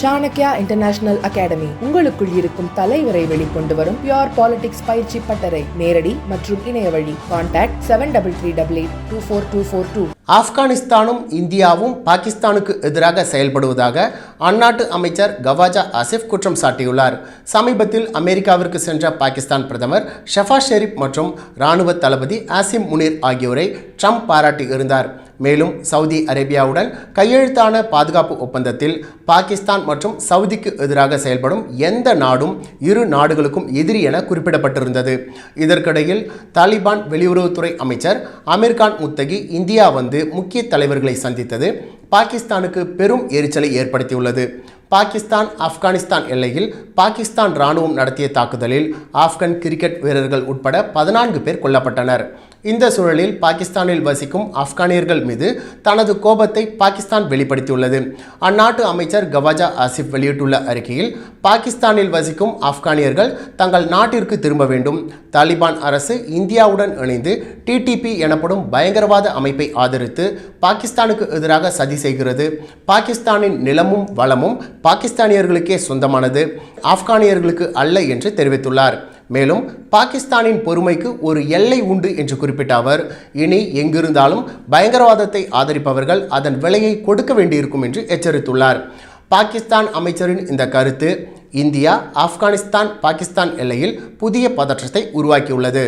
Chanakya international academy உங்களுக்குள் இருக்கும் தலைவரை வெளிக்கொண்டு வரும் பியோர் பாலிடிக்ஸ் பயிற்சி பட்டறை. நேரடி மற்றும் இணைய வழி. Contact seven double three double eight two four two four two ஆப்கானிஸ்தானும் இந்தியாவும் பாகிஸ்தானுக்கு எதிராக செயல்படுவதாக அந்நாட்டு அமைச்சர் கவாஜா ஆசிஃப் குற்றம் சாட்டியுள்ளார். சமீபத்தில் அமெரிக்காவிற்கு சென்ற பாகிஸ்தான் பிரதமர் ஷஃபா ஷெரீப் மற்றும் இராணுவ தளபதி ஆசிம் முனீர் ஆகியோரை ட்ரம்ப் பாராட்டியிருந்தார் மேலும் சவுதி அரேபியாவுடன் கையெழுத்தான பாதுகாப்பு ஒப்பந்தத்தில் பாகிஸ்தான் மற்றும் சவுதிக்கு எதிராக செயல்படும் எந்த நாடும் இரு நாடுகளுக்கும் எதிரி என குறிப்பிடப்பட்டிருந்தது. இதற்கிடையில் தாலிபான் வெளியுறவுத்துறை அமைச்சர் அமீர்கான் முத்தகி இந்தியா வந்து முக்கிய தலைவர்களை சந்தித்தது. பாகிஸ்தானுக்கு பெரும் எரிச்சலை ஏற்படுத்தியுள்ளது. பாகிஸ்தான் ஆப்கானிஸ்தான் எல்லையில் பாகிஸ்தான் ராணுவம் நடத்திய தாக்குதலில் ஆப்கன் கிரிக்கெட் வீரர்கள் உட்பட பதினான்கு பேர் கொல்லப்பட்டனர். இந்த சூழலில் பாகிஸ்தானில் வசிக்கும் ஆப்கானியர்கள் மீது தனது கோபத்தை பாகிஸ்தான் வெளிப்படுத்தியுள்ளது. அந்நாட்டு அமைச்சர் கவாஜா ஆசிப் வெளியிட்டுள்ள அறிக்கையில் பாகிஸ்தானில் வசிக்கும் ஆப்கானியர்கள் தங்கள் நாட்டிற்கு திரும்ப வேண்டும். தாலிபான் அரசு இந்தியாவுடன் இணைந்து டிடிபி எனப்படும் பயங்கரவாத அமைப்பை ஆதரித்து பாகிஸ்தானுக்கு எதிராக சதி செய்கிறது. பாகிஸ்தானின் நிலமும் வளமும் பாகிஸ்தானியர்களுக்கே சொந்தமானது. ஆப்கானியர்களுக்கு அல்ல என்று தெரிவித்துள்ளார். மேலும் பாகிஸ்தானின் பொறுமைக்கு ஒரு எல்லை உண்டு என்று குறிப்பிட்ட அவர் இனி எங்கிருந்தாலும் பயங்கரவாதத்தை ஆதரிப்பவர்கள் அதன் விலையை கொடுக்க வேண்டியிருக்கும் என்று எச்சரித்துள்ளார். பாகிஸ்தான் அமைச்சரின் இந்த கருத்து இந்தியா ஆப்கானிஸ்தான் பாகிஸ்தான் எல்லையில் புதிய பதற்றத்தை உருவாக்கியுள்ளது.